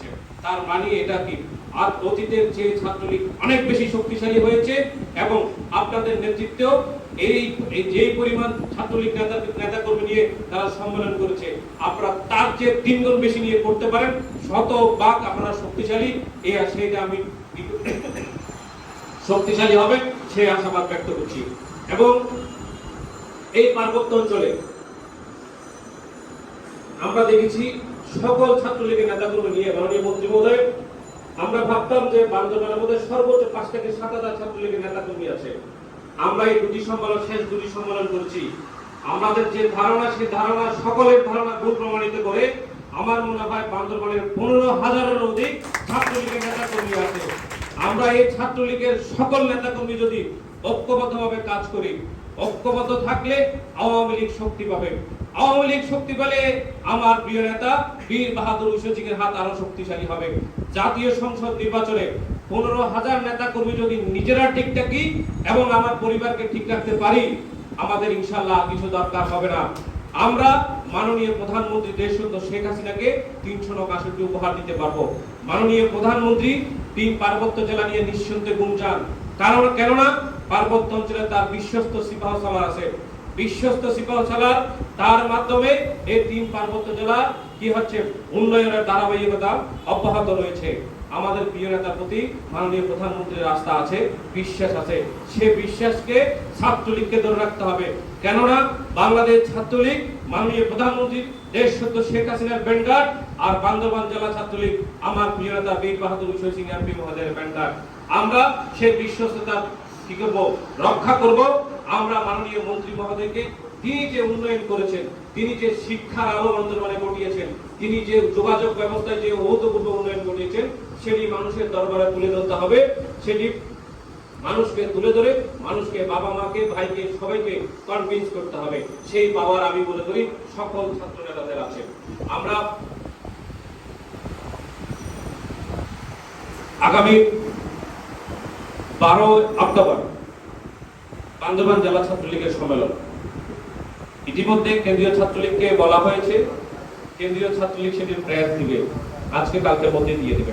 করছে তার মানে এটা কি? আর অতীতের যে ছাত্রলীগ অনেক বেশি শক্তিশালী হয়েছে এবং আপনাদের নেতৃত্বেও এই যে পরিমাণ ছাত্রলীগ নেতা নেতা কর্মী নিয়ে তারা সম্মেলন করেছে, আপনারা তার চেয়ে তিনগুণ বেশি নিয়ে করতে পারেন। শত বাক আপনারা শক্তিশালী, এই সেইটা আমি শক্তিশালী হবে, সেই আশাবাদ ব্যক্ত করছি। এবং এই পার্বত্য অঞ্চলে আমরা দেখেছি সকল ছাত্রলীগের নেতাকর্মী নিয়ে মাননীয় মন্ত্রী মহোদয়, আমরা ভাবতাম যে বান্দরবানের মধ্যে সর্বোচ্চ পাঁচ থেকে সাত হাজার ছাত্রলীগের নেতাকর্মী আছে। আমরা এই দুটি সম্মেলন, শেষ দুটি সম্মেলন করছি। আমাদের যে ধারণা, সেই ধারণা সকলের ধারণা ভুল প্রমাণিত করে আমার মনে হয় বান্দরবানের পনেরো হাজারের অধিক ছাত্রলীগের নেতাকর্মী আছে। আমরা এই ছাত্রলীগের সকল নেতাকর্মী যদি ঐক্যবদ্ধভাবে কাজ করি, ঐক্যবদ্ধ থাকলে আওয়ামী লীগ শক্তি পাবে। আওয়ামী লীগ শক্তি পেলে আমার প্রিয় নেতা বীর বাহাদুর উষজিকের হাত আরও শক্তিশালী হবে। জাতীয় সংসদ নির্বাচনে পনেরো হাজার নেতা কর্মী যদি নিজেরা ঠিক থাকি এবং আমার পরিবারকে ঠিক রাখতে পারি, আমাদের ইনশাল্লাহ কিছু দরকার হবে না। আমরা মাননীয় প্রধানমন্ত্রী দেশরত্ন শেখ হাসিনাকে তিনশো নক উপহার দিতে পারব। মাননীয় প্রধানমন্ত্রী তিন পার্বত্য জেলা নিয়ে নিঃসন্দেহে গুমচান কারণ কেননা পার্বত্য অঞ্চলে তার বিশ্বস্ত সিপাহ সালার আছে। বিশ্বস্ত সিপাহ সালার তার মাধ্যমে এই তিন পার্বত্য জেলা কি হচ্ছে উন্নয়নের ধারাবাহিকতা অব্যাহত রয়েছে। আমাদের প্রিয় নেতার প্রতি মাননীয় প্রধানমন্ত্রীর আস্থা আছে, বিশ্বাস আছে। সে বিশ্বাসকে ছাত্রলীগকে ধরে রাখতে হবে। কেননা বাংলাদেশ ছাত্রলীগ মাননীয় প্রধানমন্ত্রী দেশ সত্য শেখ হাসিনার ব্যান্ডার আর বান্দরবান জেলা ছাত্রলীগ আমার প্রিয় নেতা বীর বাহাদুর উষয় সিং এমপি মহোদয়ের ব্যান্ডার আমরা সেই বিশ্বস্ততা কি করব? রক্ষা করব। আমরা মাননীয় মন্ত্রী মহোদয়কে তিনি যে উন্নয়ন করেছেন, তিনি যে শিক্ষার আলো বান্দরবানে ঘটিয়েছেন তিনি যে যোগাযোগ ব্যবস্থায় যে অভূতপূর্ব উন্নয়ন ঘটিয়েছেন, সেটি মানুষের দরবারে তুলে ধরতে হবে। সেটি মানুষকে তুলে ধরে মানুষকে বাবা মাকে, ভাইকে, সবাইকে কনভিন্স করতে হবে। সেই পাওয়ার আমি মনে করি সকল ছাত্র নেতাদের আছে। আমরা আগামী বারো অক্টোবর বান্দরবান জেলা ছাত্রলীগের সম্মেলন। ইতিমধ্যে কেন্দ্রীয় ছাত্রলীগকে বলা হয়েছে, কেন্দ্রীয় ছাত্রলীগ সেটির প্রয়াস দিবে। আজকে কালকের মধ্যে দিয়ে দেবে।